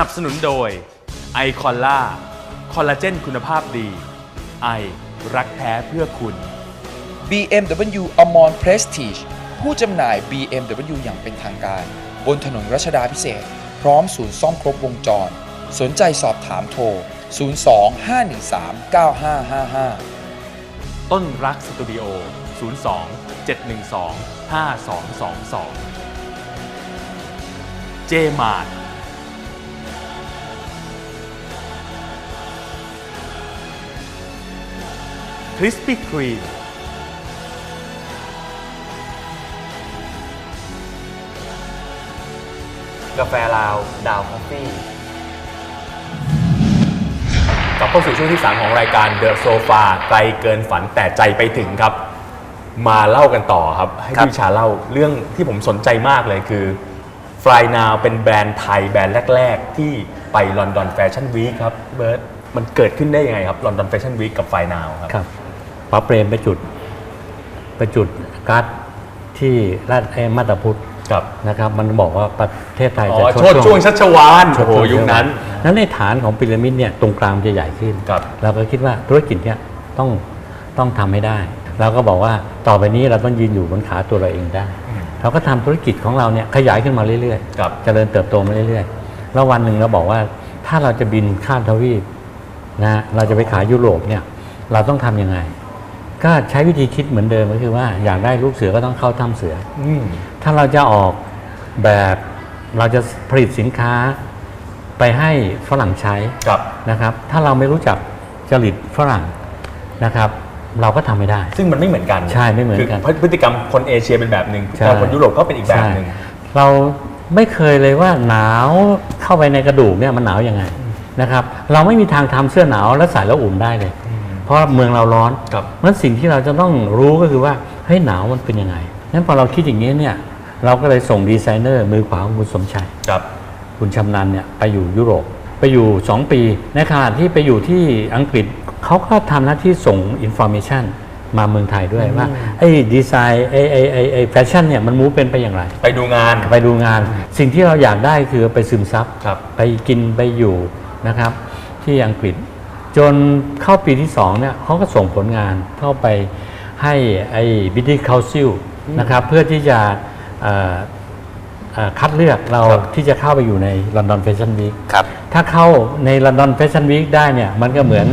นับสนุนโดยไอคอลล่าคอลลาเจนคุณภาพดี ไอ รักแท้เพื่อคุณ BMW a m o n Prestige ผู้จำหน่าย BMW อย่างเป็นทางการ บนถนนรัชดาพิเศษกพร้อมศูนย์ซ่อมครบวงจร สนใจสอบถามโทร 02 513 9555 ต้นรักสตูดิโอ 02 712 5222 เจมาร์ คริสปี้ครีมกาแฟลาว ดาวคอฟฟี่กลับเข้าสู่ช่วงที่ 3 ของรายการ The Sofa ไกลเกินฝันแต่ใจไปถึงครับ มาเล่ากันต่อครับ ให้ครับพี่วิชาเล่าเรื่องที่ผมสนใจมากเลยคือ Fly Now เป็นแบรนด์ไทยแบรนด์แรก ๆ ที่ไปลอนดอนแฟชั่นวีคครับเบิร์ตมันเกิดขึ้นได้ยังไงครับลอนดอนแฟชั่นวีคกับ Fly Now ครับครับ ป้าเปรมไปจุดไปจุดการ์ดที่ราชเอ้ยมาตาพุทธครับนะครับ มันบอกว่าประเทศไทยอ๋จะอโชดช่วงชัชวานโชโอ้ดโหช่วงยุคนั้น นั้นในฐานของพีระมิดเนี่ยตรงกลางมันจะใหญ่ขึ้นครับ เราก็คิดว่าธุรกิจเนี่ยต้องต้องทำให้ได้เราก็บอกว่าต่อไปนี้เราต้องยืนอยู่บนขาตัวเราเองได้ เราก็ทำธุรกิจของเราเนี่ยขยายขึ้นมาเรื่อยครับๆเจริญเติบโตมาเรื่อยๆ แล้ววันหนึ่งเราบอกว่าถ้าเราจะบินข้ามทวีปนะเราจะไปขายยุโรปเนี่ยเราต้องทำยังไง ก็ใช้วิธีคิดเหมือนเดิมก็คือว่าอยากได้ลูกเสือก็ต้องเข้าถ้ำเสืออืมถ้าเราจะออกแบบเราจะผลิตสินค้าไปให้ฝรั่งใช้ครับนะครับ ถ้าเราไม่รู้จักจริตฝรั่งนะครับ เราก็ทำไม่ได้ ซึ่งมันไม่เหมือนกันใช่ไม่เหมือนกันคืพฤติกรรมคนเอเชียเป็นแบบหนึ่งใช่แต่คนยุโรปก็เป็นอีกแบบหนึ่งใช่เราไม่เคยเลยว่าหนาวเข้าไปในกระดูกเนี่ยมันหนาวยังไงนะครับ เราไม่มีทางทำเสื้อหนาวแล้วใส่แล้วอุ่นได้เลยเพ ราะเมืองเราร้อนครับนั้นสิ่งที่เราจะต้องรู้ก็คือว่าเฮ้ยหนาวมันเป็นยังไงนั้นพอเราคิดอย่างนี้เนี่ยเราก็เลยส่งดีไซเนอร์มือขวาของคุณสมชัยครับคุณชำนาญเนี่ยไปอยู่ยุโรปไปอยู่ 2 ปีในขณะที่ไปอยู่ที่อังกฤษเขาก็ทำหน้าที่ส่งอินโฟ a t ชันมาเมืองไทยด้วยว่าไอ้ดีไซน์ไอ้ไอ้ไอ้ไอ้แฟชั่นเนี่ยมันมูฟเป็นไปอย่างไร ไปดูงานไปดูงาน สิ่งที่เราอยากได้คือไปซึมซับครับไปกินไปอยู่นะครับที่อังกฤษ จนเข้าปีที่2เนี่ยเขาก็ส่งผลงานเข้าไปให้ไอ้บิทิคาซิลนะครับเพื่อที่จะเอ่อเอ่อคัดเลือกเราครับที่จะเข้าไปอยู่ในลอนดอนแฟชั่นวีคครับถ้าเข้าในลอนดอนแฟชั่นวีคได้เนี่ยมันก็เหมือน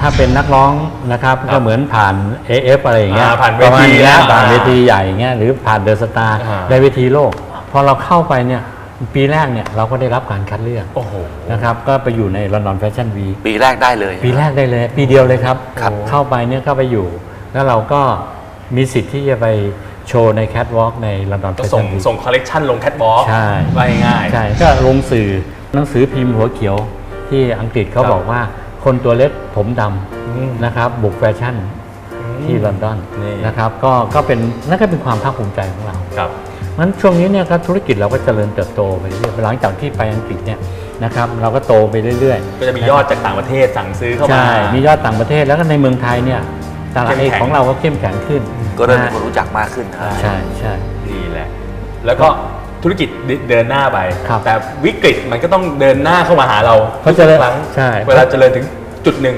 ถ้าเป็นนักร้องนะครับก็เหมือนผ่าน AF อะไรอย่างเงี้ยอ่าผ่านเวประมณทีนี้ยแล้วผ่านอ่าเวทีใหญ่อย่างเงี้ยหรือผ่านเดอะสตาร์อ่าในเวทีโลก พอเราเข้าไปเนี่ย ปีแรกเนี่ยเราก็ได้รับการคัดเลือกโอ้โหนะครับก็ไปอยู่ในลอนดอนแฟชั่นวีคปีแรกได้เลย ปีแรกได้เลย ปีเดียวเลยครับครับเข้าไปเนี่ยก็ไปอยู่ แล้วเราก็มีสิทธิ์ที่จะไปโชว์ในแคทวอล์กในลอนดอนแฟก็ส่ชั่งนวีคส่งคอลเลกชันลงแคทบอล์กใช่ว่าง่ายใช่ก็ลงสื่อหนังสือพิมพ์หัวเขียวที่อังกฤษเขาครับบอกว่าคนตัวเล็กผมดอืมำนะครับบุกแฟชั่นที่ลอนดอนนี่นะครับก็ก็เป็นนั่นก็เป็นความภาคภูมิใจของเราครับ งั้นช่วงนี้เนี่ยก็ธุรกิจเราก็เจริญเติบโตไปเรื่อยๆหลังจากที่ไปอังกฤษเนี่ยนะครับเราก็โตไปเรื่อยๆก็จะมียอดจากต่างประเทศสั่งซื้อเข้ามาใช่มียอดต่างประเทศแล้วก็ในเมืองไทยเนี่ยตลาดเข้มแข็งของเราก็เข้มแข็งขึ้น ก็เริ่มมีนะคนรู้จักมากขึ้นนะครับใช่ใช่ดีแหละ แล้วก็ธุรกิจเดินหน้าไปครับแต่วิกฤตมันก็ต้องเดินหน้าเข้ามาหาเราเพราะเจริญทุกครั้งใช่เวลาเจริญถึงจุดหนึ่ง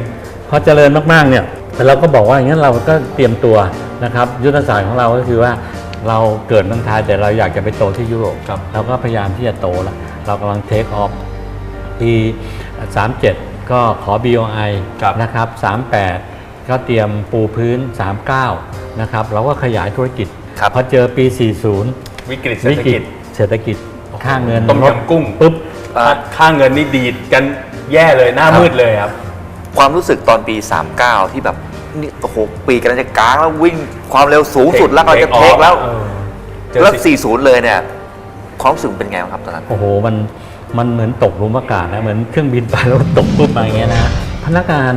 พอเจริญมากๆเนี่ยเราก็บอกว่าอย่างนั้นเราก็เตรียมตัวนะครับยุทธศาสตร์ของเราก็คือว่า เราเกิดเมืองไทยแต่เราอยากจะไปโตที่ยุโรปครับเราก็พยายามที่จะโตแล้วเรากำลังเทคออฟปี 37 ก็ขอ BOI ครับนะครับ 38 ก็เตรียมปูพื้น 39 นะครับ เราก็ขยายธุรกิจครับพอเจอปี 40 วิกฤตเศรษวิฐกฤกิตจเศรษฐกิจค่าเงินต้มลดยำกุ้งปุ๊บอ่าค่าค่าเงินนี่ดีดกันแย่เลยหน้ามืดเลยครับ ความรู้สึกตอนปี 39 ที่แบบ นี่โอ้โหปีกำลังจะกลางแล้ววิ่งความเร็วสูงสุดแล้วกำลังจะเทคแล้วเออเจอแล้วสิ40 เลยเนี่ยความรู้สึกเป็นไงบ้างครับตอนนั้นโอ้โหมันมันเหมือนตกหลุมอากาศนะเหมือนเครื่องบินไปแล้วตกปุ๊บมาอย่างเงี้ยนะพนักงาน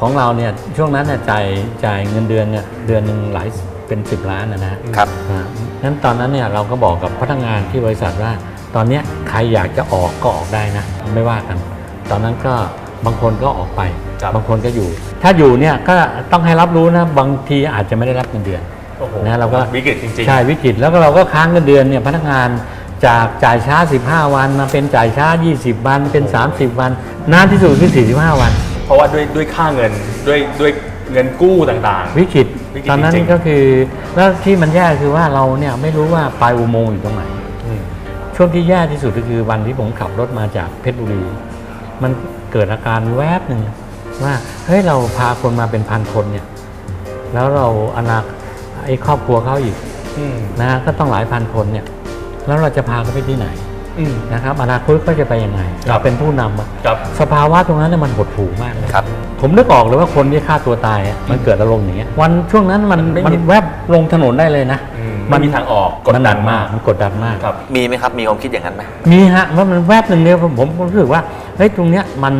ของเราเนี่ยช่วงนั้นเนี่ยจ่ายจ่ายเงินเดือนเนี่ยเดือนหนึ่งหลายเป็น 10 ล้านนะนะครับอ่างั้นตอนนั้นเนี่ยเราก็บอกกับพนักงานที่บริษัทว่า ตอนเนี้ยใครอยากจะออกก็ออกได้นะ ไม่ว่ากัน ตอนนั้นก็ บางคนก็ออกไปครับบางคนก็อยู่ ถ้าอยู่เนี่ยก็ต้องให้รับรู้นะบางทีอาจจะไม่ได้รับเงินเดือนโอ้โหนะเราก็วิกฤตจริงๆใช่วิกฤตแล้วก็เราก็ค้างเงินเดือนเนี่ยพนักงานจากจ่ายช้า 15 วันมาเป็นจ่ายช้า 20 วัน เป็น 30 วันนานที่สุดคือ 45 วัน เพราะว่าด้วยด้วยค่าเงินด้วยด้วยเงินกู้ต่างๆ วิกฤตวิกฤตตอนนั้นจริงๆก็คือแล้วที่มันแย่คือว่าเราเนี่ยไม่รู้ว่าปลายอุโมงค์อยู่ตรงไหนอืมช่วงที่แย่ที่สุดก็คือวันที่ผมขับรถมาจากเพชรบุรี มัน เกิดอาการแวบหนึ่งว่าเฮ้ยเราพาคนมาเป็นพันคนเนี่ยแล้วเราอนาคไอ้ครอบครัวเขาอีกอืมนะฮะก็ต้องหลายพันคนเนี่ย แล้วเราจะพาเขาไปที่ไหนอืมนะครับอนาคตก็จะไปยังไงครับเราเป็นผู้นำอะครับสภาวะตรงนั้นเนี่ยมันหดหู่มากเลยครับ ผมนึกออกเลยว่าคนที่ฆ่าตัวตายอะมันเกิดอารมณ์อย่างเงี้ยวันช่วงนั้นมันมันไม่มันมีแวบลงถนนได้เลยนะอืมมันมีทางออกกดมันหดันันกมากมันกดดันมาก ครับ มีไหมครับ มีความคิดอย่างนั้นไหม มีฮะว่ามันแวบหนึ่งเนี่ยผมผมรู้สึกว่าเฮ้ยตรงเนี้ยมัน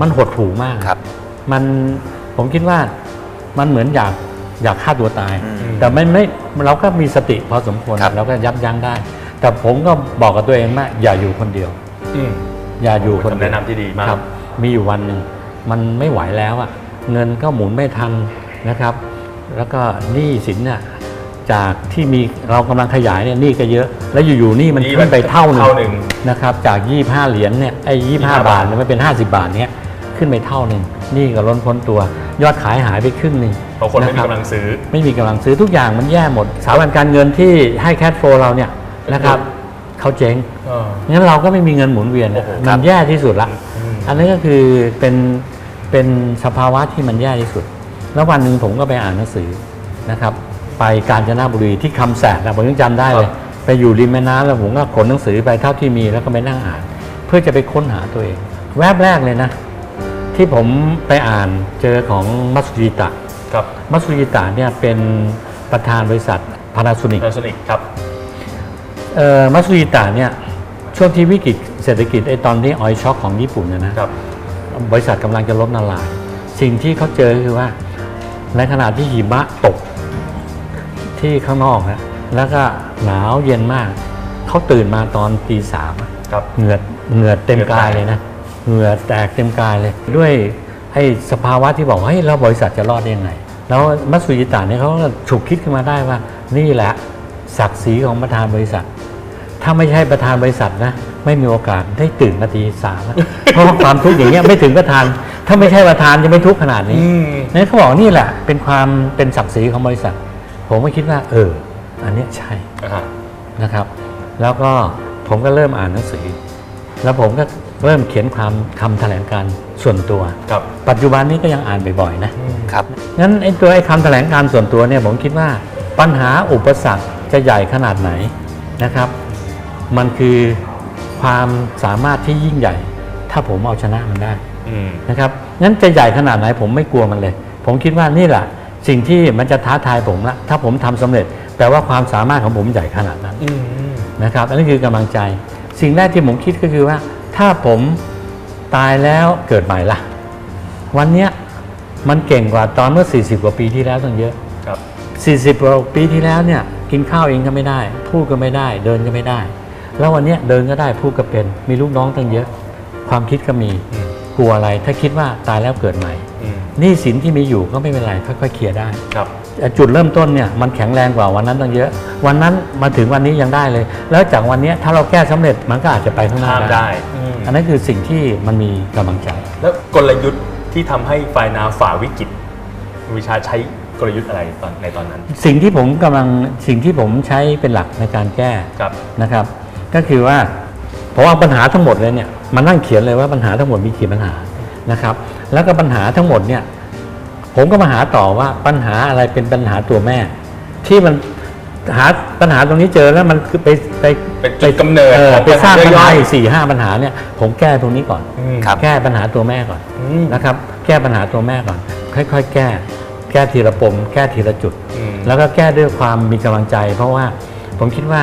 มันหดหู่มากครับมันผมคิดว่ามันเหมือนอยากอยากฆ่าตัวตาย อืมแต่ไม่ไม่เราก็มีสติพอสมควรครับ เราก็ยับยั้งได้ แต่ผมก็บอกกับตัวเองว่าอย่าอยู่คนเดียว อืม อย่าอยู่คนเดียวคำแนะนำที่ดีมาก ครับ มีอยู่วันหนึ่ง มันไม่ไหวแล้วอะเงินก็หมุนไม่ทันนะครับ แล้วก็หนี้สินน่ะจากที่มีเรากำลังขยายเนี่ยหนี้ก็เยอะ แล้วอยู่ๆหนี้มันหนี้ขึ้นไปเท่าหนึ่งเท่าหนึ่งนะครับจาก 25 เหรียญเนี่ยไอ้25 25บาทเนี่ยมันเป็น 50 บาทเนี่ยขึ้นไปเท่าหนึ่งหนี่ก็ล้นพ้นตัว ยอดขายหายไปครึ่งหนึ่งเพราะคนไม่มีรับกำลังซื้อไม่มีกำลังซื้อทุกอย่างมันแย่หมดสถาบันการเงินที่ให้แคทโฟเราเนี่ยนะครับเขาเจ๊งเอองั้นเราก็ไม่มีเงินหมุนเวียนโอ้โหมันแย่ที่สุดละอืมอันนี้ก็คือเป็น เป็นสภาวะที่มันแย่ที่สุด แล้ววันหนึ่งผมก็ไปอ่านหนังสือนะครับ ไปกาญจนบุรีที่คำแสนนะผมยังจำได้เลย ไปอยู่ริมแม่น้ำแล้วผมก็ขนหนังสือไปเท่าที่มีแล้วก็ไปนั่งอ่าน เพื่อจะไปค้นหาตัวเอง แวบแรกเลยนะ ที่ผมไปอ่านเจอของมัตสุจิตะครับมัตสุจิตะเนี่ยเป็นประธานบริษัทพานาโซนิกนาโซนิกครับเอ่อมัตสุจิตะเนี่ยช่วงที่วิกฤตเศรษฐกิจไอ้ตอนที่ออยช็อคของญี่ปุ่นเนยนะครับ บริษัทกำลังจะล้มละลาย สิ่งที่เขาเจอคือว่า ในขณะที่หิมะตกที่ข้างนอกนะแล้วก็หนาวเย็นมาก เขาตื่นมาตอนตีสามอะครับเหงื่อเหงื่อเต็มเหงื่อแตกกายเลยนะเหงื่อแตกเต็มกายเลย ด้วยไอ้สภาวะที่บอกว่าเฮ้ยแล้วบริษัทจะรอดได้ยังไง แล้วมัตสุยิตะเนี่ยเขาก็ฉุกคิดขึ้นมาได้ว่า นี่แหละศักดิ์ศรีของประธานบริษัท ถ้าไม่ใช่ประธานบริษัทนะ ไม่มีโอกาสได้ตื่นมาตีสามอะเพราะว่าความทุกข์อย่างเงี้ยไม่ถึงประธาน ถ้าไม่ใช่ประธานจะไม่ทุกข์ขนาดนี้อืมนั่นเขาบอกนี่แหละ เป็นความเป็นศักดิ์ศรีของบริษัท ผมก็คิดว่า เออ อันเนี้ยใช่อ่านะครับ แล้วก็ผมก็เริ่มอ่านหนังสือ แล้วผมก็เริ่มเขียนความคำแถลงการณ์ส่วนตัวครับปัจจุบันนี้ก็ยังอ่านบ่อยๆนะครับงั้นไอ้ตัวไอ้คำแถลงการณ์ส่วนตัวเนี่ยผมคิดว่าปัญหาอุปสรรคจะใหญ่ขนาดไหนนะครับ มันคือ ความสามารถที่ยิ่งใหญ่ ถ้าผมเอาชนะมันได้อืมนะครับงั้นจะใหญ่ขนาดไหนผมไม่กลัวมันเลย ผมคิดว่านี่แหละสิ่งที่มันจะท้าทายผมละถ้าผมทำสำเร็จแปลว่าความสามารถของผมใหญ่ขนาดนั้นอืมอืมนะครับอันนี้คือกำลังใจ สิ่งแรกที่ผมคิดก็คือว่า ถ้าผมตายแล้วเกิดใหม่ละวันเนี้ยมันเก่งกว่าตอนเมื่อ 40 กว่าปีที่แล้วตั้งเยอะครับ 40 กว่าปีที่แล้วเนี่ยกินข้าวเองก็ไม่ได้ พูดก็ไม่ได้ เดินก็ไม่ได้ แล้ววันเนี้ยเดินก็ได้พูดก็เป็น มีลูกน้องตั้งเยอะ ความคิดก็มีอืมกลัวอะไร ถ้าคิดว่าตายแล้วเกิดใหม่อืมหนี้สินที่มีอยู่ก็ไม่เป็นไรค่อยๆเคลียร์ได้ครับแต่จุดเริ่มต้นเนี่ยมันแข็งแรงกว่าวันนั้นตั้งเยอะ วันนั้นมาถึงวันนี้ยังได้เลย แล้วจากวันเนี้ยถ้าเราแก้สำเร็จมันก็อาจจะไปข้างหน้าข้ามได้อืมอันนั้นคือสิ่งที่มันมีกำลังใจ แล้วกลยุทธ์ที่ทำให้ไฟนาฝ่าวิกฤตวิชาใช้กลยุทธ์อะไรตอนในตอนนั้น สิ่งที่ผมกำลังสิ่งที่ผมใช้เป็นหลักในการแก้ครับนะครับ ก็คือว่าผมเอาปัญหาทั้งหมดเลยเนี่ยมานั่งเขียนเลยว่าปัญหาทั้งหมดมีกี่ปัญหานะครับ แล้วก็ปัญหาทั้งหมดเนี่ยผมก็มาหาต่อว่าปัญหาอะไรเป็นปัญหาตัวแม่ ที่มันหาปัญหาตรงนี้เจอแล้วมันคือไปไปเป็นจุดกำเนิดออของไปสร้างปัปัญญหาหาย่อยๆอีกสี่ห้าปัญหาเนี่ยผมแก้ตรงนี้ก่อนอืมครับแก้ปัญหาตัวแม่ก่อนอืมนะครับ แก้ปัญหาตัวแม่ก่อน ค่อย ๆ แก้ แก้ทีละปม แก้ทีละจุดอืมแล้วก็แก้ด้วยความมีกำลังใจ เพราะว่าผมคิดว่า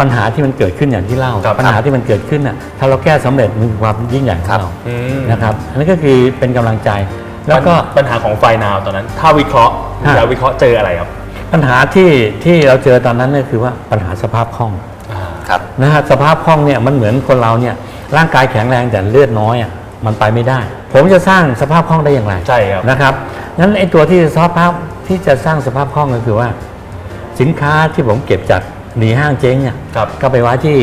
ปัญหาที่มันเกิดขึ้นอย่างที่เล่า ครับปัญหาที่มันเกิดขึ้นน่ะถ้าเราแก้สำเร็จมันคือความยิ่งใหญ่ของเราอืม นะครับอันนี้ก็คือเป็นกำลังใจแล้วก็ปัญหาของไฟนาวตอนนั้น ถ้าวิเคราะห์ฮะ จะวิเคราะห์เจออะไรครับปัญหาที่ที่เราเจอตอนนั้นเนี่ยคือว่าปัญหาสภาพคล่องครับ นะฮะสภาพคล่องเนี่ยมันเหมือนคนเราเนี่ยร่างกายแข็งแรงแต่เลือดน้อยอะมันไปไม่ได้ ผมจะสร้างสภาพคล่องได้อย่างไร ใช่ครับ นะครับงั้นไอ้ตัวที่สภาพที่จะสร้างสภาพคล่องก็คือว่า สินค้าที่ผมเก็บจาก หนีห้างเจ๊งเนี่ยครับก็ไปไว้ที่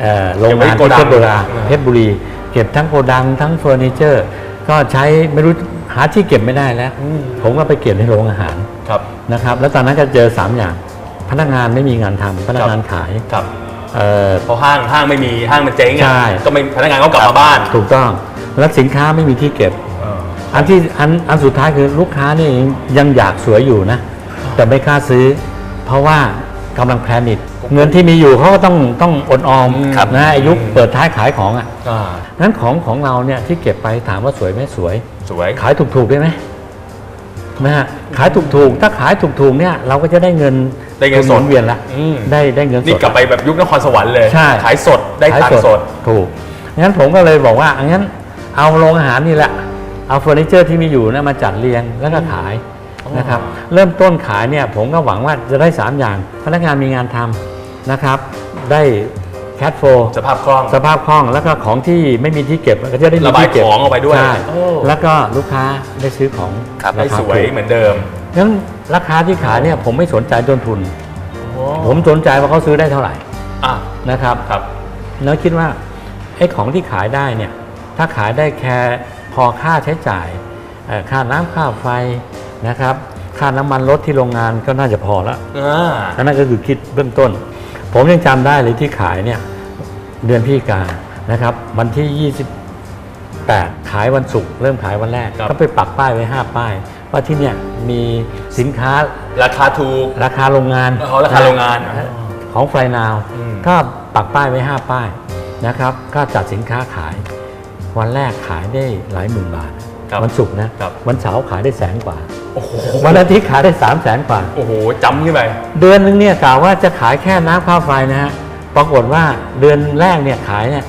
เอ่อโรงงานเก็บไว้ที่โกเพดัชงรบุรีเพชรบุรี เก็บทั้งโกดังทั้งเฟอร์นิเจอร์ ก็ใช้ไม่รู้หาที่เก็บไม่ได้แล้ว ผมก็ไปเก็บในโรงอาหารครับนะครับ แล้วตอนนั้นก็เจอ 3 อย่าง พนักงานไม่มีงานทำพนักงานขายครับเอ่อเพราะห้างห้างไม่มีห้างมันเจ๊งใช่อะก็ไม่พนักงานก็กลับมาบ้าน ถูกต้องแล้วสินค้าไม่มีที่เก็บเอออันที่อันอันสุดท้ายคือลูกค้านี่ยังอยากสวยอยู่นะ แต่ไม่กล้าซื้อ เพราะว่า กำลังแพนิคเงินที่มีอยู่เขาก็ต้องต้องอดออมครับนะอายุเปิดท้ายขายของอะอ่านั้นของของเราเนี่ยที่เก็บไปถามว่าสวยไหมสวย สวย ขายถูกๆได้ไหมนะฮะขายถูกๆ ถ้าขายถูกๆเนี่ยเราก็จะได้เงินได้เงินสดหมุเวียนละอืม ได้ได้เงินสดนี่กลับไปแบบยุคนครสวรรค์เลย ใช่ ขายสดได้ขายตังค์สด ถูก งั้นผมก็เลยบอกว่า งั้นเอาโรงอาหารนี่แหละ เอาเฟอร์นิเจอร์ที่มีอยู่นะมาจัดเรียงแล้วก็ขาย นะครับเริ่มต้นขายเนี่ยผมก็หวังว่าจะได้ 3 อย่าง พนักงานมีงานทำนะครับ ได้แคทโฟสภาพคล่องสภาพคล่อง แล้วก็ของที่ไม่มีที่เก็บก็จะได้มีระบายที่เก็บของออกไปด้วยใช่โอ้ แล้วก็ลูกค้าได้ซื้อของครับได้ราคาสวยถูกเหมือนเดิมงั้นราคาที่ขายเนี่ยผมไม่สนใจต้นทุน ผมสนใจว่าเขาซื้อได้เท่าไหร่อะนะครับ ครับแล้วคิดว่าไอ้ของที่ขายได้เนี่ยถ้าขายได้แค่พอค่าใช้จ่ายเอ่อค่าน้ำค่าไฟ นะครับ ค่าน้ำมันรถที่โรงงานก็น่าจะพอแล้วอ่าอันนั่นก็คือคิดเบื้องต้น ผมยังจำได้เลยที่ขายเนี่ยเดือนพฤศจิกานะครับ วันที่ 28 ขายวันศุกร์เริ่มขายวันแรกครับก็ไปปักป้ายไว้ 5 ป้าย ว่าที่เนี่ยมีสินค้าราคาถูกราคาโรงงานอ๋อราคาโรงงานของไฟนาวอืมก็ปักป้ายไว้ 5 ป้ายนะครับ ก็จัดสินค้าขาย วันแรกขายได้หลายหมื่นบาท ครับวันศุกร์นะครับ วันเสาร์ขายได้แสนกว่า โอ้โหวันอาทิตย์ขายได้3 0 0แสนกว่า โอ้โหจำขึ้นไป เดือนนึงเนี่ยกล่าวว่าจะขายแค่น้ำค่าไฟนะฮะ ปรากฏว่าเดือนแรกเนี่ยขายเนี่ย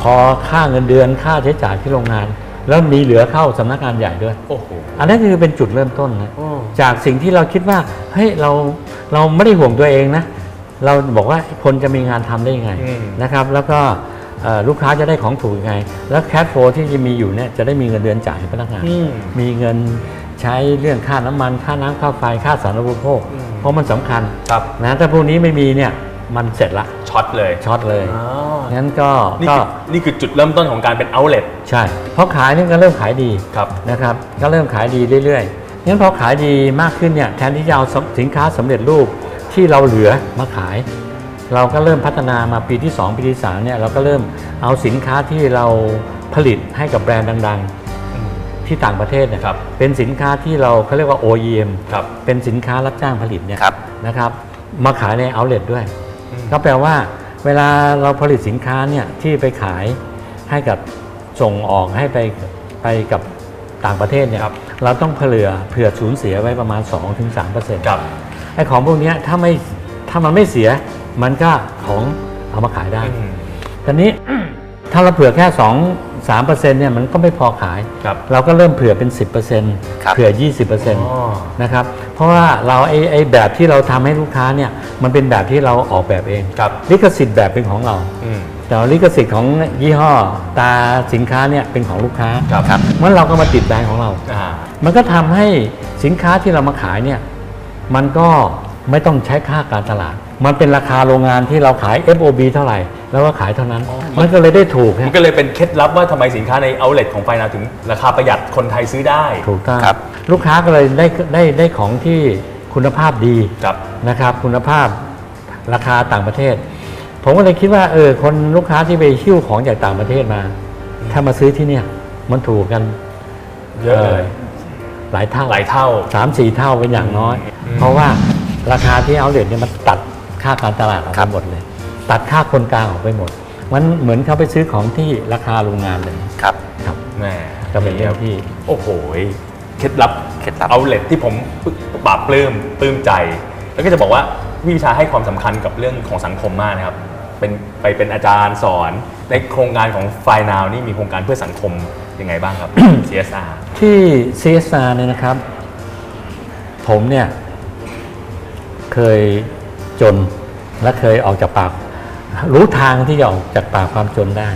พอค่าเงินเดือนค่าใช้จ่ายที่โรงงาน แล้วมีเหลือเข้าสำนักงานใหญ่ด้วย โอ้โหอันนั้นคือเป็นจุดเริ่มต้นนะอืมจากสิ่งที่เราคิดว่าเฮ้ยเราเราไม่ได้ห่วงตัวเองนะ เราบอกว่าคนจะมีงานทำได้ยังไงอืม นะครับ แล้วก็เอ่อ ลูกค้าจะได้ของถูกยังไง แล้วแค h โฟที่จะมีอยู่เนี่ยจะได้มีเงินเดือนจ่ายให้พนักงานอืมมีเงินใช้เรื่องค่าน้ำมัน ค่าน้ำค่าไฟค่าสาธารณูปโภคอืมเพราะมันสำคัญครับนะถ้าพวกนี้ไม่มีเนี่ยมันเสร็จละช็อตเลยช็อตเลยอ๋องั้นก็นี่ก็คือนี่คือจุดเริ่มต้นของการเป็น outlet ใช่เพราะขายนี่ก็เริ่มขายดีครับนะครับ ก็เริ่มขายดีเรื่อยๆงั้นพอขายดีมากขึ้นเนี่ยแทนที่จะเอาสินค้าสำเร็จรูปที่เราเหลือมาขาย เราก็เริ่มพัฒนามาปีที่ 2 ปีที่3เนี่ยเราก็เริ่มเอาสินค้าที่เราผลิตให้กับแบรนด์ดังอืมๆที่ต่างประเทศเนี่ยครับเป็นสินค้าที่เราเขาเรียกว่า OEM ครับเป็นสินค้ารับจ้างผลิตเนี่ยครับนะครับมาขายใน outlet ด้วยอืมก็แปลว่าเวลาเราผลิตสินค้าเนี่ยที่ไปขายให้กับส่งออกให้ไปไปกับต่างประเทศเนี่ยครับเราต้องเผื่อเผื่อสูญเสียไว้ประมาณ 2-3%ครับไอ้ของพวกเนี้ยถ้าไม่ถ้ามันไม่เสีย มันก็ของเอามาขายได้อืมตอนนี้ถ้าเราเผื่อแค่ 2 3%เนี่ยมันก็ไม่พอขายครับเราก็เริ่มเผื่อเป็นครับ10%เผื่อ 20%อ๋อนะครับ เพราะว่าเราไอ้ไอ้แบบที่เราทำให้ลูกค้าเนี่ยมันเป็นแบบที่เราออกแบบเองครับลิขสิทธิ์แบบเป็นของเราอืมแต่ว่าลิขสิทธิ์ของยี่ห้อตาสินค้าเนี่ยเป็นของลูกค้าครับครับเมื่อเราก็มาติดแบรนด์ของเราอ่ามันก็ทำให้สินค้าที่เรามาขายเนี่ยมันก็ไม่ต้องใช้ค่าการตลาด มันเป็นราคาโรงงานที่เราขาย FOB เท่าไหร่ แล้วก็ขายเท่านั้น มันก็เลยได้ถูกมันฮะก็เลยเป็นเคล็ดลับว่าทำไมสินค้าใน outlet ของไฟนาถึงราคาประหยัดคนไทยซื้อได้ถูกต้องครับ ลูกค้าก็เลยได้ได้ได้ของที่คุณภาพดี ครับ นะครับคุณภาพราคาต่างประเทศ ผมก็เลยคิดว่าเออคนลูกค้าที่ไปหิ้วของจากต่างประเทศมา ถ้ามาซื้อที่เนี่ย มันถูกกันเยอะเลย หลายเท่าหลายเท่า สามสี่เท่าเป็นอย่างน้อยอืมเพราะว่าราคาที่เอาเดเนี่ยมันตัด ค่าการตลาดออกครัไปบหมดเลย ตัดค่าคนกลางออกไปหมด มันเหมือนเขาไปซื้อของที่ราคาโรงงานเลย ครับครับแหมก็เป็นเรื่องที่ โอ้โหเคล็ดลับเคล็ดลับ outlet ที่ผมปราบปลื้มปลื้มใจ แล้วก็จะบอกว่าพี่วิชาให้ความสำคัญกับเรื่องของสังคมมากนะครับเป็นไปเป็นอาจารย์สอนในโครงการของไฟนาวนี่มีโครงการเพื่อสังคมยังไงบ้างครับ CSR ที่ CSR เนี่ยนะครับ ผมเนี่ย เคยจน และเคยออกจากปากรู้ทางที่จะออกจากปากความจนได้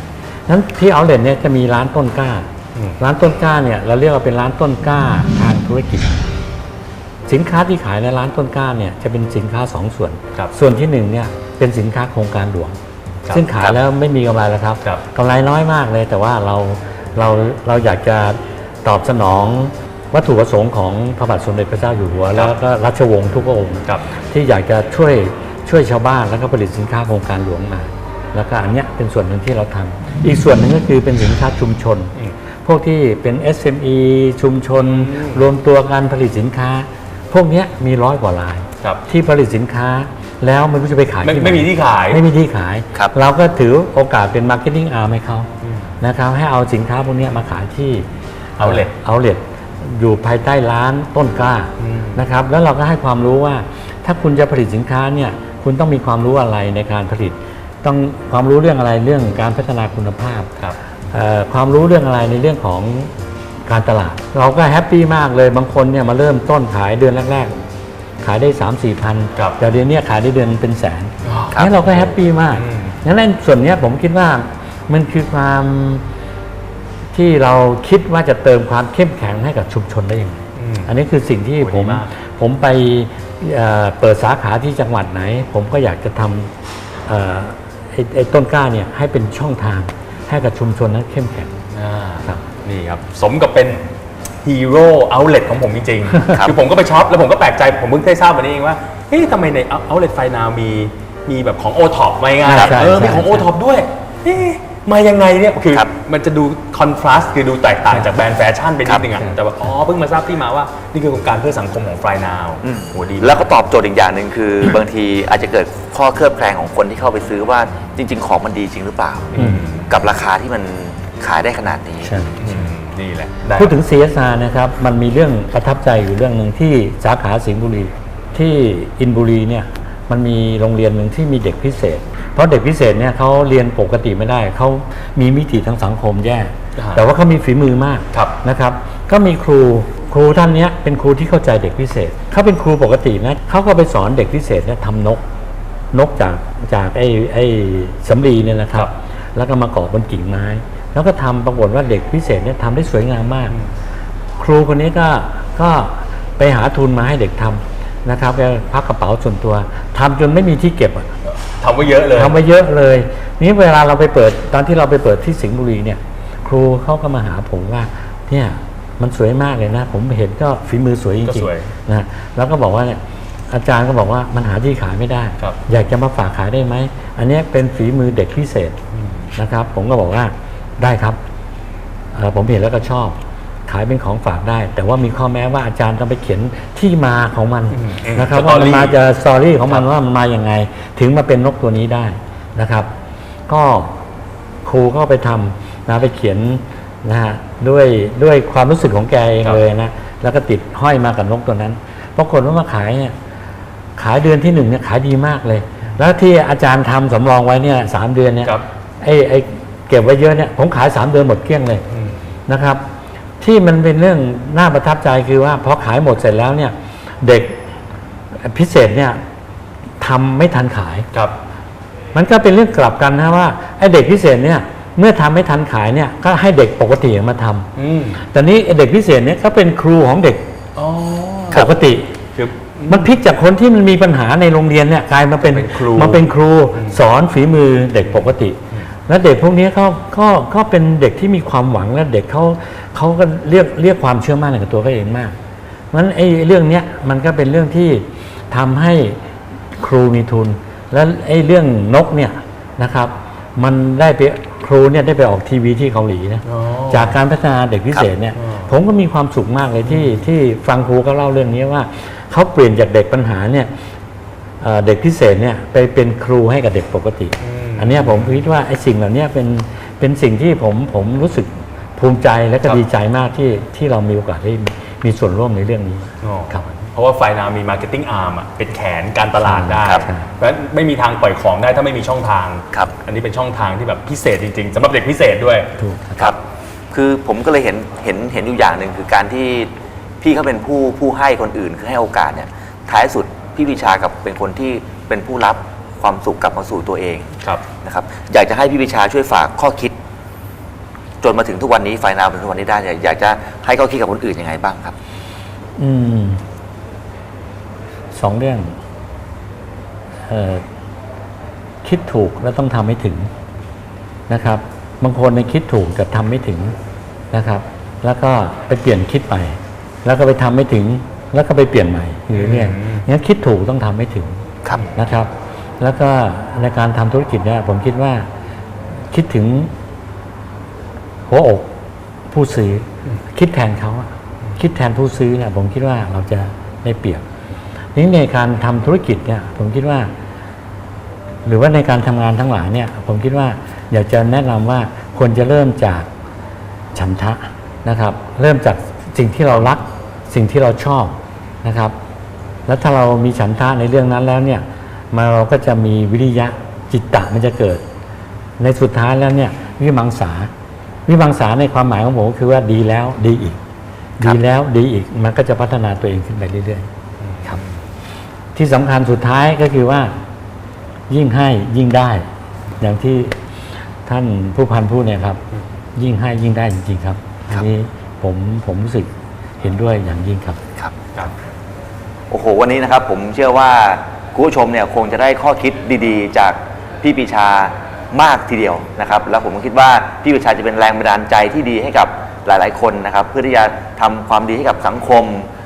นั้นที่เอาเลนเนี่ยจะมีร้านต้นกล้าอืมร้านต้นกล้าเนี่ยเราเรียกว่าเป็นร้านต้นกล้าทางธุรกิจ สินค้าที่ขายในร้านต้นกล้าเนี่ยจะเป็นสินค้าสองส่วนครับส่วนที่หนึ่งเนี่ยเป็นสินค้าโครงการหลวงครับซึ่งขายแล้วไม่มีกำไรแล้วครับครับกำไรน้อยมากเลย แต่ว่าเราเราเราอยากจะตอบสนองวัตถุประสงค์ของพระบาทสมเด็จพระเจ้าอยู่หัว แล้วก็รัชวงศ์ทุกพระองค์ครับที่อยากจะช่วย ช่วยชาวบ้านแล้วก็ผลิตสินค้าโครงการหลวงมา แล้วก็อันเนี้ยเป็นส่วนหนึ่งที่เราทำอีกส่วนหนึ่งก็คือเป็นสินค้าชุมชนอืมพวกที่เป็น SME ชุมชน รวมตัวการผลิตสินค้า พวกเนี้ยมีร้อยกว่ารายครับที่ผลิตสินค้าแล้วไม่รู้จะไปขายไม่ที่หนไม่มีที่ขายไม่มีที่ขายครับเราก็ถือโอกาสเป็นมาร์เก็ตติ้งอาร์มให้เขานะครับให้เอาสินค้าพวกเนี้ยมาขายที่ Outlet เอาเล t อยู่ภายใต้ร้านต้นกล้าอืมนะครับแล้วเราก็ให้ความรู้ว่า ถ้าคุณจะผลิตสินค้าเนี่ย คุณต้องมีความรู้อะไรในการผลิต ต้องความรู้เรื่องอะไรเรื่องการพัฒนาคุณภาพครับเอ่อความรู้เรื่องอะไรในเรื่องของการตลาด เราก็แฮปปี้มากเลยบางคนเนี่ยมาเริ่มต้นขายเดือนแรกๆ ขายได้ 3 4พันครับแต่เดือนเนี้ยขายได้เดือนเป็นแสนครับนี่เราก็แฮปปี้มากอืมงั้นในส่วนเนี้ยผมคิดว่ามันคือความที่เราคิดว่าจะเติมความเข้มแข็งให้กับชุมชนได้ยังไงอืมอันนี้คือสิ่งที่โอ้ผดีมมากผมไป เอ่อเปิดสาขาที่จังหวัดไหน ผมก็อยากจะทำเอ่อไอ้ไอ้ต้นกล้าเนี่ยให้เป็นช่องทางให้กับชุมชนนั้นเข้มแข็งอ่าครับนี่ครับ สมกับเป็นฮีโร่เอาเล t ของผมจริงๆครับคือผมก็ไปช็อปแล้วผมก็แปลกใจผมเพิ่งได้ทราบวันนี้เองว่าเฮ้ยทำไมในเอาเล t ไฟนาวมีมีแบบของโอท็อปมาง่ายใช่ใช่ๆเออมีของใช่โอท็อปด้วยเอ๊ะมายังไงเนี่ยคือครับ มันจะดูคอนทราสต์คือดูแตกต่างจากแบรนด์แฟชั่นไปนิดนึงอะครับแต่ว่าอ๋อเพิ่งมาทราบที่มาว่านี่คือโครงการเพื่อสังคมของไฟนาวอืมโหดีแล้วก็ตอบโจทย์อีกอย่างหนึ่งคือ บางทีอาจจะเกิดข้อเคลือบแคลงของคนที่เข้าไปซื้อว่าจริง ๆ ของมันดีจริงหรือเปล่าอืมกับราคาที่มันขายได้ขนาดนี้ใช่อืมนี่แหละได้พูดถึง CSR นะครับมันมีเรื่องประทับใจอยู่เรื่องหนึ่งที่สาขาสิงห์บุรีที่อินบุรีเนี่ยมันมีโรงเรียนหนึ่งที่มีเด็กพิเศษ เพราะเด็กพิเศษเนี่ยเขาเรียนปกติไม่ได้ เขามีมิติทางสังคมแย่อ่าแต่ว่าเขามีฝีมือมากครับนะครับ ก็มีครูครูท่านเนี้ยเป็นครูที่เข้าใจเด็กพิเศษ เขาเป็นครูปกตินะเขาก็ไปสอนเด็กพิเศษเนี่ยทำนก นกจากจากไอ้ไอ้สำลีเนี่ยนะครับ แล้วก็มาเกาะบนกิ่งไม้ แล้วก็ทำปรากฏว่าเด็กพิเศษเนี่ยทำได้สวยงามมาก ครูคนนี้ก็ก็ไปหาทุนมาให้เด็กทำนะครับแกพักกระเป๋าส่วนตัวทำจนไม่มีที่เก็บอะ ทำไว้เยอะเลยทำไว้เยอะเลย นี่เวลาเราไปเปิดตอนที่เราไปเปิดที่สิงห์บุรีเนี่ย ครูเขาก็มาหาผมว่า เนี่ยมันสวยมากเลยนะ ผมเห็นก็ฝีมือสวยจก็ริงสวยๆนะแล้วก็บอกว่าเนี่ยอาจารย์ก็บอกว่ามันหาที่ขายไม่ได้ครับอยากจะมาฝากขายได้ไหม อันเนี้ยเป็นฝีมือเด็กพิเศษนะครับ ผมก็บอกว่าได้ครับเอ่อผมเห็นแล้วก็ชอบ ขายเป็นของฝากได้ แต่ว่ามีข้อแม้ว่าอาจารย์ต้องไปเขียนที่มาของมันอืมนะครับสตอว่ามันรี่มาจะสตอรี่ของมันว่ามันมาอย่างไง ถึงมาเป็นนกตัวนี้ได้นะครับ ก็ครูก็ไปทำนะไปเขียนนะฮะด้วยด้วยความรู้สึกของแกเองครับเลยนะแล้วก็ติดห้อยมากับนกตัวนั้นปรากฏว่ามาขายเนี่ยขายเดือนที่หนึ่งเนี่ยขายดีมากเลย แล้วที่อาจารย์ทำสำรองไว้เนี่ยสามเดือนเนี่ยครับไอ้ไอ้เก็บไว้เยอะเนี่ยผมขายสามเดือนหมดเกลี้ยงเลยอืมนะครับ ที่มันเป็นเรื่องน่าประทับใจคือว่าพอขายหมดเสร็จแล้วเนี่ย เด็กพิเศษเนี่ยทำไม่ทันขายครับ มันก็เป็นเรื่องกลับกันนะว่าไอ้เด็กพิเศษเนี่ยเมื่อทำไม่ทันขายเนี่ยก็ให้เด็กปกติมาทำอืมแต่นี้ไอ้เด็กพิเศษเนี่ยก็เป็นครูของเด็กอ๋อปกติคือมันพลิกจากคนที่มันมีปัญหาในโรงเรียนเนี่ยกลายมาเป็นเป็นครูมาเป็นครูสอนฝีมือเด็กปกติ แล้วเด็กพวกนี้เขาก็ก็เป็นเด็กที่มีความหวังและเด็กเขาเขาก็เรียกเรียกความเชื่อมั่นในกับตัวเขาเองมากมันไอ้เรื่องเนี้ยมันก็เป็นเรื่องที่ทำให้ครูมีทุน แล้วไอ้เรื่องนกเนี่ยนะครับ มันได้ไปครูเนี่ยได้ไปออกทีวีที่เกาหลีนะอ๋อจากการพัฒนาเด็กพิเศษเนี่ยครับผมก็มีความสุขมากเลยที่ที่ฟังครูเขาเล่าเรื่องนี้ว่าเขาเปลี่ยนจากเด็กปัญหาเนี่ยเอ่อเด็กพิเศษเนี่ยไปเป็นครูให้กับเด็กปกติ อันเนี้ยผมคิดว่าไอ้สิ่งเหล่านี้เป็นเป็นสิ่งที่ผมผมรู้สึกภูมิใจและก็ครับดีใจมากที่ที่เรามีโอกาสได้มีส่วนร่วมในเรื่องนี้อ๋อครับเพราะว่าไฟนามีมาร์เก็ตติ้งอาร์มอะเป็นแขนการตลาดได้ครับเพราะฉะนั้นไม่มีทางปล่อยของได้ถ้าไม่มีช่องทางครับอันนี้เป็นช่องทางที่แบบพิเศษจริงๆสำหรับเด็กพิเศษด้วยถูกครับคือผมก็เลยเห็นเห็นเห็นอยู่อย่างหนึ่งคือการที่พี่เขาเป็นผู้ผู้ให้คนอื่นคือให้โอกาสเนี่ยท้ายสุดพี่วิชากับเป็นคนที่เป็นผู้รับ ความสุขกลับมาสู่ตัวเองครับนะครับ อยากจะให้พี่วิชาช่วยฝากข้อคิด จนมาถึงทุกวันนี้ไฟนาวเป็นทุกวันนี้ได้เนี่ยอยากจะให้ข้อคิดกับคนอื่นยังไงบ้างครับ อืมสองเรื่องเออเคคิดถูกแล้วต้องทำให้ถึงนะครับ บางคนในยคิดถูกแต่ทำไม่ถึงนะครับ แล้วก็ไปเปลี่ยนคิดไปแล้วก็ไปทำไม่ถึง แล้วก็ไปเปลี่ยนใหม่อยู่เรื่อยๆงั้นคิดถูกต้องทำให้ถึงครับนะครับ แล้วก็ในการทำธุรกิจเนี่ยผมคิดว่าคิดถึงหัวอกผู้ซื้อ คิดแทนเขาคิดแทนผู้ซื้อเนี่ยผมคิดว่าเราจะได้เปรียบนี้ในการทำธุรกิจเนี่ยผมคิดว่า หรือว่าในการทำงานทั้งหลายเนี่ย ผมคิดว่าอยากจะแนะนำว่าควรจะเริ่มจากฉันทะนะครับ เริ่มจากสิ่งที่เรารักสิ่งที่เราชอบนะครับ แล้วถ้าเรามีฉันทะในเรื่องนั้นแล้วเนี่ย มาเราก็จะมีวิริยะจิตตะมันจะเกิด ในสุดท้ายแล้วเนี่ยวิมังสาวิมังสาในความหมายของผมก็คือว่าดีแล้วดีอีกครับดีแล้วดีอีกมันก็จะพัฒนาตัวเองขึ้นไปเรื่อยๆครับ ที่สำคัญสุดท้ายก็คือว่า ยิ่งให้ยิ่งได้ อย่างที่ท่านผู้พันพูดเนี่ยครับ ยิ่งให้ยิ่งได้จริง ๆ ครับอันนี้ผมผมรู้สึกเห็นด้วยอย่างยิ่งครับครับครับโอ้โหวันนี้นะครับ ผมเชื่อว่า คุณผู้ชมเนี่ยคงจะได้ข้อคิดดีๆ จากพี่ปีชามากทีเดียวนะครับ แล้วผมก็คิดว่าพี่ปีชาจะเป็นแรงบันดาลใจที่ดีให้กับหลายๆ คนนะครับ เพื่อที่จะทำความดีให้กับสังคม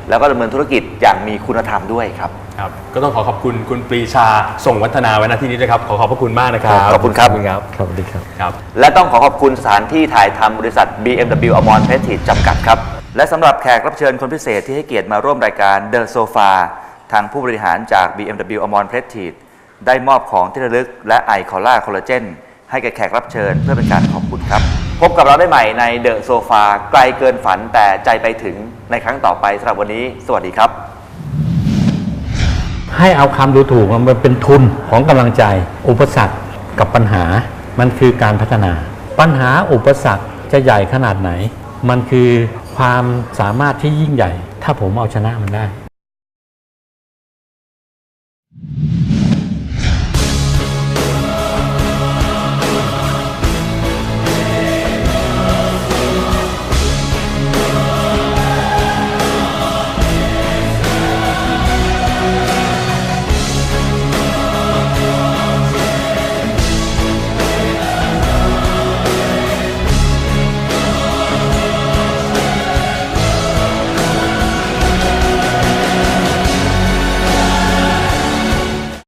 แล้วก็ดำเนินธุรกิจอย่างมีคุณธรรมด้วยครับครับ ก็ต้องขอขอบคุณคุณปรีชาส่งวัฒนาไว้ณที่นี้ด้วยครับ ขอขอบพระคุณมากนะครับ ขอบคุณครับ ขอบคุณครับครับสวัสดีครับครับ และต้องขอขอบคุณสถานที่ถ่ายทำบริษัท BMW a m o n Prestige จำกัดครับ และสำหรับแขกรับเชิญคนพิเศษที่ให้เกียรติมาร่วมรายการ The Sofa ทางผู้บริหารจาก BMW a m o n Prestige ได้มอบของที่ระลึกและไอคอล่าคอลลาเจนให้แก่แขกรับเชิญเพื่อเป็นการขอบคุณครับ พบกับเราได้ใหม่ใน The Sofa ไกลเกินฝันแต่ใจไปถึงในครั้งต่อไปสำหรับวันนี้ สวัสดีครับ ให้เอาคำดูถูกมันเป็นทุนของกำลังใจ อุปสรรคกับปัญหา มันคือการพัฒนา ปัญหาอุปสรรคจะใหญ่ขนาดไหน มันคือความสามารถที่ยิ่งใหญ่ ถ้าผมเอาชนะมันได้